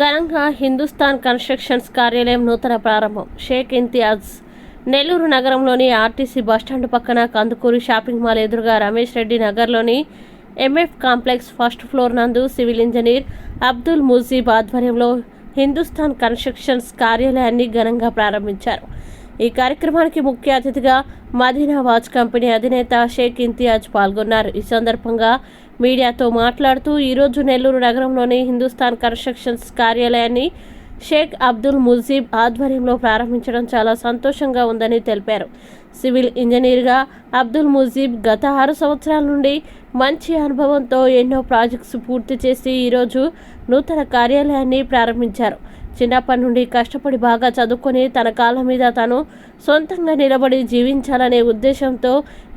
ఘనంగా హిందుస్థాన్ కన్స్ట్రక్షన్స్ కార్యాలయం నూతన ప్రారంభం. షేక్ ఇంతియాజ్ నెల్లూరు నగరంలోని ఆర్టీసీ బస్టాండ్ పక్కన కందుకూరి షాపింగ్ మాల్ ఎదురుగా రమేష్ రెడ్డి నగర్లోని ఎంఎఫ్ కాంప్లెక్స్ ఫస్ట్ ఫ్లోర్ నందు సివిల్ ఇంజనీర్ అబ్దుల్ ముజీబ్ ఆధ్వర్యంలో హిందుస్థాన్ కన్స్ట్రక్షన్స్ కార్యాలయాన్ని ఘనంగా ప్రారంభించారు. ఈ కార్యక్రమానికి ముఖ్య అతిథిగా మదీనా వాచ్ కంపెనీ అధినేత షేక్ ఇంతియాజ్ పాల్గొన్నారు. ఈ సందర్భంగా మీడియాతో మాట్లాడుతూ ఈరోజు నెల్లూరు నగరంలోని హిందుస్థాన్ కన్స్ట్రక్షన్స్ కార్యాలయాన్ని షేక్ అబ్దుల్ ముజీబ్ ఆధ్వర్యంలో ప్రారంభించడం చాలా సంతోషంగా ఉందని తెలిపారు. సివిల్ ఇంజనీర్గా అబ్దుల్ ముజీబ్ గత ఆరు సంవత్సరాల నుండి మంచి అనుభవంతో ఎన్నో ప్రాజెక్ట్స్ పూర్తి చేసి ఈరోజు నూతన కార్యాలయాన్ని ప్రారంభించారు. చిన్నప్పటి నుండి కష్టపడి బాగా చదువుకొని తన కాళ్ళ మీద తను సొంతంగా నిలబడి జీవించాలనే ఉద్దేశంతో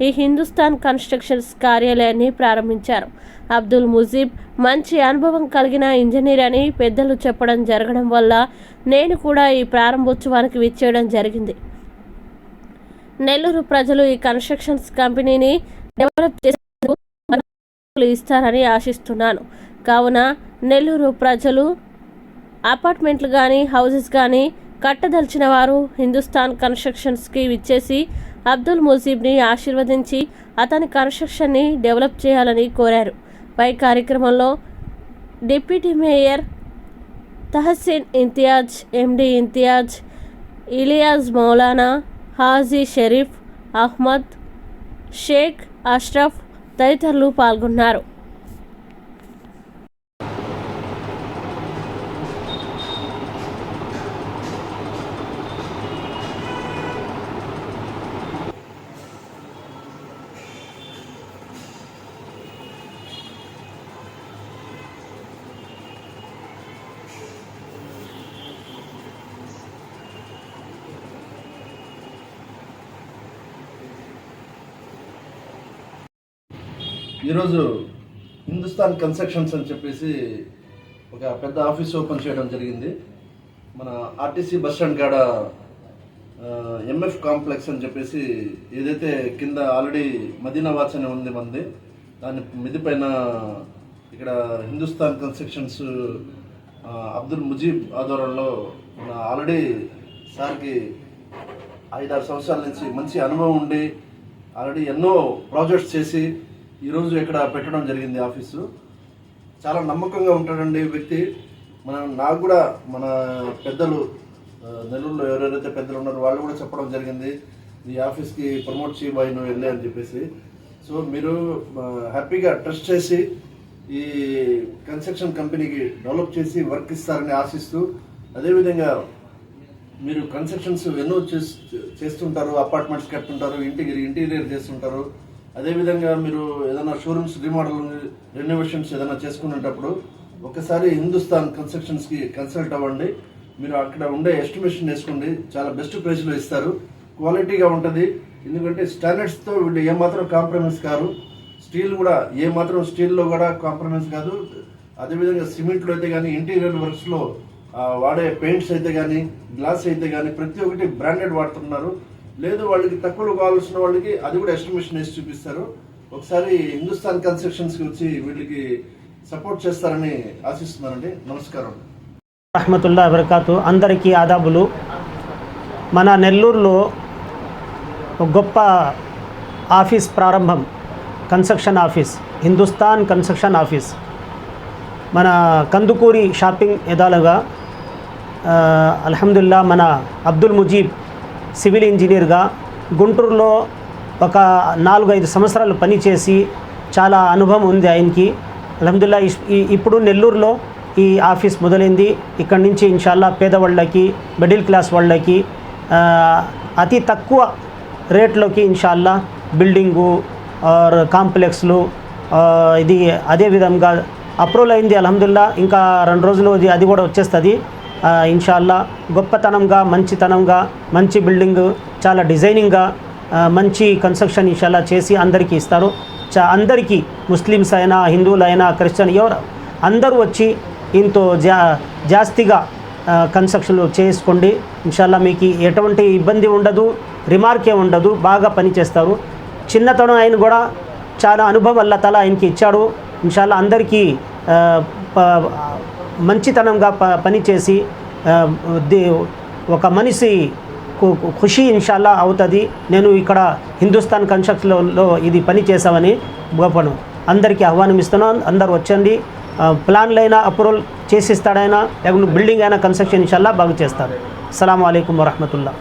ఈ హిందుస్థాన్ కన్స్ట్రక్షన్స్ కార్యాలయాన్ని ప్రారంభించారు. అబ్దుల్ ముజీబ్ మంచి అనుభవం కలిగిన ఇంజనీర్ అని పెద్దలు చెప్పడం జరగడం వల్ల నేను కూడా ఈ ప్రారంభోత్సవానికి విచ్చేయడం జరిగింది. నెల్లూరు ప్రజలు ఈ కన్స్ట్రక్షన్స్ కంపెనీని డెవలప్ చేసేందుకు ఇస్తారని ఆశిస్తున్నాను. కావున నెల్లూరు ప్రజలు అపార్ట్మెంట్లు కానీ హౌసెస్ కానీ కట్టదలిచిన వారు హిందుస్థాన్ కన్స్ట్రక్షన్స్కి విచ్చేసి అబ్దుల్ ముజీబ్ని ఆశీర్వదించి అతని కన్స్ట్రక్షన్ని డెవలప్ చేయాలని కోరారు. పై కార్యక్రమంలో deputy mayor Tahseen Imtiaz MD Imtiaz Ilias Maulana Haji Sharif Ahmed Sheikh Ashraf తదితరులు పాల్గొన్నారు. ఈరోజు హిందుస్థాన్ కన్స్ట్రక్షన్స్ అని చెప్పేసి ఒక పెద్ద ఆఫీస్ ఓపెన్ చేయడం జరిగింది. మన ఆర్టీసీ బస్ స్టాండ్ కాడ ఎంఎఫ్ కాంప్లెక్స్ అని చెప్పేసి ఏదైతే కింద ఆల్రెడీ మదీనా వాచ్ అని ఉంది మంది దాని మిది పైన ఇక్కడ హిందుస్థాన్ కన్స్ట్రక్షన్స్ అబ్దుల్ ముజీబ్ ఆధ్వర్యంలో మన ఆల్రెడీ సార్కి ఐదారు సంవత్సరాల నుంచి మంచి అనుభవం ఉండి ఆల్రెడీ ఎన్నో ప్రాజెక్ట్స్ చేసి ఈరోజు ఇక్కడ పెట్టడం జరిగింది ఆఫీసు. చాలా నమ్మకంగా ఉంటాడండి ఈ వ్యక్తి. మన నాకు కూడా మన పెద్దలు నెల్లూరులో ఎవరెవరైతే పెద్దలు ఉన్నారో వాళ్ళు కూడా చెప్పడం జరిగింది. ఈ ఆఫీస్కి ప్రమోట్ చేయబోయి నువ్వు వెళ్ళే అని చెప్పేసి. సో మీరు హ్యాపీగా ట్రస్ట్ చేసి ఈ కన్స్ట్రక్షన్ కంపెనీకి డెవలప్ చేసి వర్క్ ఇస్తారని ఆశిస్తూ అదేవిధంగా మీరు కన్స్ట్రక్షన్స్ ఎన్నో చేస్తుంటారు అపార్ట్మెంట్స్ కట్టుంటారు ఇంటికి ఇంటీరియర్ చేస్తుంటారు. అదేవిధంగా మీరు ఏదైనా షోరూమ్స్ రీమోడల్ రెనోవేషన్స్ ఏదైనా చేసుకునేటప్పుడు ఒకసారి హిందుస్థాన్ కన్స్ట్రక్షన్స్కి కన్సల్ట్ అవ్వండి. మీరు అక్కడ ఉండే ఎస్టిమేషన్ వేసుకోండి. చాలా బెస్ట్ ప్రైస్లో ఇస్తారు. క్వాలిటీగా ఉంటుంది. ఎందుకంటే స్టాండర్డ్స్తో వీళ్ళు ఏమాత్రం కాంప్రమైజ్ కారు. స్టీల్ కూడా ఏ మాత్రం స్టీల్లో కూడా కాంప్రమైజ్ కాదు. అదేవిధంగా సిమెంట్లో అయితే కానీ ఇంటీరియర్ వర్క్స్లో వాడే పెయింట్స్ అయితే కానీ గ్లాస్ అయితే కానీ ప్రతి ఒక్కటి బ్రాండెడ్ వాడుతున్నారు. లేదు వాళ్ళకి తక్కువలో కావాల్సిన వాళ్ళకి అది కూడా ఎస్టిమేషన్ వేసి చూపిస్తారు. ఒకసారి హిందుస్థాన్ కన్స్ట్రక్షన్స్కి వచ్చి వీళ్ళకి సపోర్ట్ చేస్తారని ఆశిస్తున్నానండి. నమస్కారం. రహమతుల్లా వబర్కాతు. అందరికీ ఆదాబులు. మన నెల్లూరులో ఒక గొప్ప ఆఫీస్ ప్రారంభం construction office Hindustan construction office మన కందుకూరి షాపింగ్ ఎదాలుగా అల్హమ్దుల్లా మన అబ్దుల్ ముజీబ్ సివిల్ ఇంజనీర్గా గుంటూరులో ఒక నాలుగు ఐదు సంవత్సరాలు పనిచేసి చాలా అనుభవం ఉంది ఆయనకి. అలహదుల్లా ఇస్- ఈ- ఇప్పుడు నెల్లూరులో ఈ ఆఫీస్ మొదలైంది. ఇక్కడి నుంచి ఇన్షాల్లా పేదవాళ్ళకి మిడిల్ క్లాస్ వాళ్ళకి అతి తక్కువ రేట్లోకి ఇన్షాల్లా బిల్డింగు ఆర్ కాంప్లెక్స్లు ఇది అదే విధంగా అప్రూవల్ అయింది అలహదుల్లా ఇంకా రెండు రోజులు అది అది కూడా వచ్చేస్తుంది. ఇన్షాల్లా గొప్పతనంగా మంచితనంగా మంచి బిల్డింగ్ చాలా డిజైనింగ్గా మంచి కన్స్ట్రక్షన్ ఇన్షాల్లా చేసి అందరికీ ఇస్తారు. చా అందరికీ ముస్లిమ్స్ అయినా హిందువులైనా క్రిస్టియన్ ఎవరు అందరూ వచ్చి ఇంతో జా జాస్తిగా కన్స్ట్రక్షన్లు చేసుకోండి. ఇన్షాల్లా మీకు ఎటువంటి ఇబ్బంది ఉండదు రిమార్కే ఉండదు బాగా పనిచేస్తారు చిన్నతనం ఆయన కూడా చాలా అనుభవం అల్లా తల ఆయనకి ఇచ్చాడు. ఇన్షాల్లా అందరికీ మంచితనంగా ప పనిచేసి ఒక మనిషి కు- ఖుషి ఇన్షాల్లా అవుతుంది. నేను ఇక్కడ హిందుస్థాన్ కన్స్ట్రక్షన్లో ఇది పని చేసామని గొప్పను. అందరికీ ఆహ్వానం ఇస్తున్నాను. అందరు వచ్చండి. ప్లాన్లు అయినా అప్రూవల్ చేసిస్తాడైనా లేకుంటే బిల్డింగ్ అయినా కన్స్ట్రక్షన్ ఇన్షాల్లా బాగా చేస్తారు. అస్సలం అయికం వరహమతుల్లా.